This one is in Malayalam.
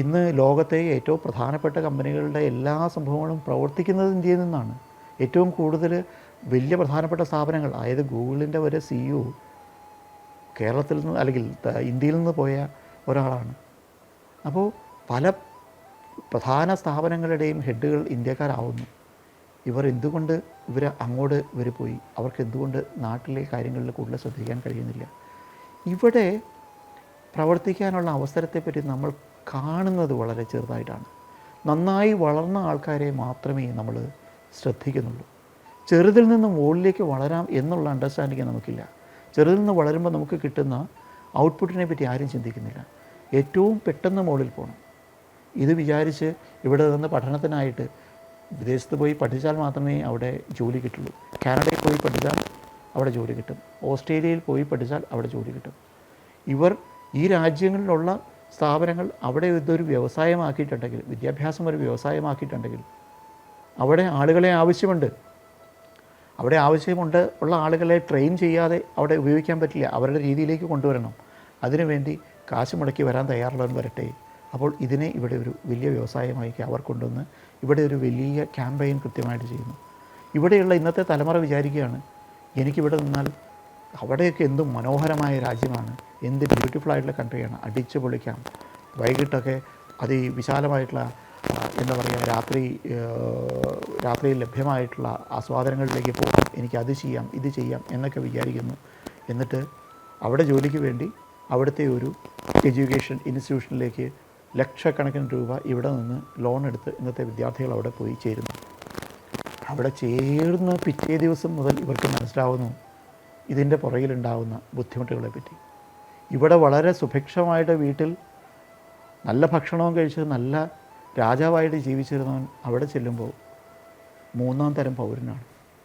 ഇന്ന് ലോകത്തെ ഏറ്റവും പ്രധാനപ്പെട്ട കമ്പനികളുടെ എല്ലാ സംഭവങ്ങളും പ്രവർത്തിക്കുന്നത് ഇന്ത്യയിൽ നിന്നാണ്. ഏറ്റവും കൂടുതൽ വലിയ പ്രധാനപ്പെട്ട സ്ഥാപനങ്ങൾ അതായത് ഗൂഗിളിന്റെ വരെ സിഇഒ കേരളത്തിൽ നിന്ന് അല്ലെങ്കിൽ ഇന്ത്യയിൽ നിന്ന് പോയ ഒരാളാണ്. അപ്പോൾ പല പ്രധാന സ്ഥാപനങ്ങളുടെയും ഹെഡുകൾ ഇന്ത്യക്കാരാവുന്നു. ഇവർ എന്തുകൊണ്ട് ഇവർ അങ്ങോട്ട് ഇവർ പോയി? അവർക്ക് എന്തുകൊണ്ട് നാട്ടിലെ കാര്യങ്ങളിൽ കൂടുതൽ ശ്രദ്ധിക്കാൻ കഴിയുന്നില്ല? ഇവിടെ പ്രവർത്തിക്കാനുള്ള അവസരത്തെപ്പറ്റി നമ്മൾ കാണുന്നത് വളരെ ചെറുതായിട്ടാണ്. നന്നായി വളർന്ന ആൾക്കാരെ മാത്രമേ നമ്മൾ ശ്രദ്ധിക്കുന്നുള്ളൂ. ചെറുതിൽ നിന്ന് മുകളിലേക്ക് വളരാം എന്നുള്ള അണ്ടർസ്റ്റാൻഡിങ് നമുക്കില്ല. ചെറുതിൽ നിന്ന് വളരുമ്പോൾ നമുക്ക് കിട്ടുന്ന ഔട്ട്പുട്ടിനെ പറ്റി ആരും ചിന്തിക്കുന്നില്ല. ഏറ്റവും പെട്ടെന്ന് മുകളിൽ പോകണം ഇത് വിചാരിച്ച് ഇവിടെ നിന്ന് പഠനത്തിനായിട്ട് വിദേശത്ത് പോയി പഠിച്ചാൽ മാത്രമേ അവിടെ ജോലി കിട്ടുള്ളൂ. കാനഡയിൽ പോയി പഠിച്ചാൽ അവിടെ ജോലി കിട്ടും. ഓസ്ട്രേലിയയിൽ പോയി പഠിച്ചാൽ അവിടെ ജോലി കിട്ടും. ഇവർ ഈ രാജ്യങ്ങളിലുള്ള സ്ഥാപനങ്ങൾ അവിടെ ഇതൊരു വ്യവസായമാക്കിയിട്ടുണ്ടെങ്കിൽ വിദ്യാഭ്യാസം ഒരു വ്യവസായമാക്കിയിട്ടുണ്ടെങ്കിൽ അവിടെ ആളുകളെ ആവശ്യമുണ്ട്. അവിടെ ആവശ്യമുണ്ട് ഉള്ള ആളുകളെ ട്രെയിൻ ചെയ്യാതെ അവിടെ ഉപയോഗിക്കാൻ പറ്റില്ല. അവരുടെ രീതിയിലേക്ക് കൊണ്ടുവരണം. അതിനുവേണ്ടി കാശ് മുടക്കി വരാൻ തയ്യാറുള്ളവൻ വരട്ടെ. അപ്പോൾ ഇതിനെ ഇവിടെ ഒരു വലിയ വ്യവസായമായി അവർ കൊണ്ടുവന്ന് ഇവിടെ ഒരു വലിയ ക്യാമ്പയിൻ കൃത്യമായിട്ട് ചെയ്യുന്നു. ഇവിടെയുള്ള ഇന്നത്തെ തലമുറ വിചാരിക്കുകയാണ് എനിക്കിവിടെ നിന്നാൽ അവിടെയൊക്കെ എന്തും മനോഹരമായ രാജ്യമാണ്. എന്ത് ബ്യൂട്ടിഫുൾ ആയിട്ടുള്ള കൺട്രിയാണ് അടിച്ചു പൊളിക്കാം. വൈകിട്ടൊക്കെ അതിവിശാലമായിട്ടുള്ള വിശാലമായിട്ടുള്ള എന്താ പറയുക രാത്രി രാത്രി രാത്രിയിൽ ലഭ്യമായിട്ടുള്ള ആസ്വാദനങ്ങളിലേക്ക് പോകാം എനിക്ക് അത് ചെയ്യാം ഇത് ചെയ്യാം എന്നൊക്കെ വിചാരിക്കുന്നു. എന്നിട്ട് അവിടെ ജോലിക്ക് വേണ്ടി അവിടുത്തെ ഒരു എഡ്യൂക്കേഷൻ ഇൻസ്റ്റിറ്റ്യൂഷനിലേക്ക് ലക്ഷക്കണക്കിന് രൂപ ഇവിടെ നിന്ന് ലോൺ എടുത്ത് ഇന്നത്തെ വിദ്യാർത്ഥികൾ അവിടെ പോയി ചേരുന്നു. അവിടെ ചേർന്ന് പിറ്റേ ദിവസം മുതൽ ഇവർക്ക് മനസ്സിലാവുന്നു ഇതിന്റെ പുറകിലുണ്ടാവുന്ന ബുദ്ധിമുട്ടുകളെ പറ്റി ഇവിടെ വളരെ സുഭിക്ഷമായിട്ട് വീട്ടിൽ നല്ല ഭക്ഷണവും കഴിച്ച് നല്ല രാജാവായിട്ട് ജീവിച്ചിരുന്നവൻ അവിടെ ചെല്ലുമ്പോൾ മൂന്നാം തരം പൗരനാണ്.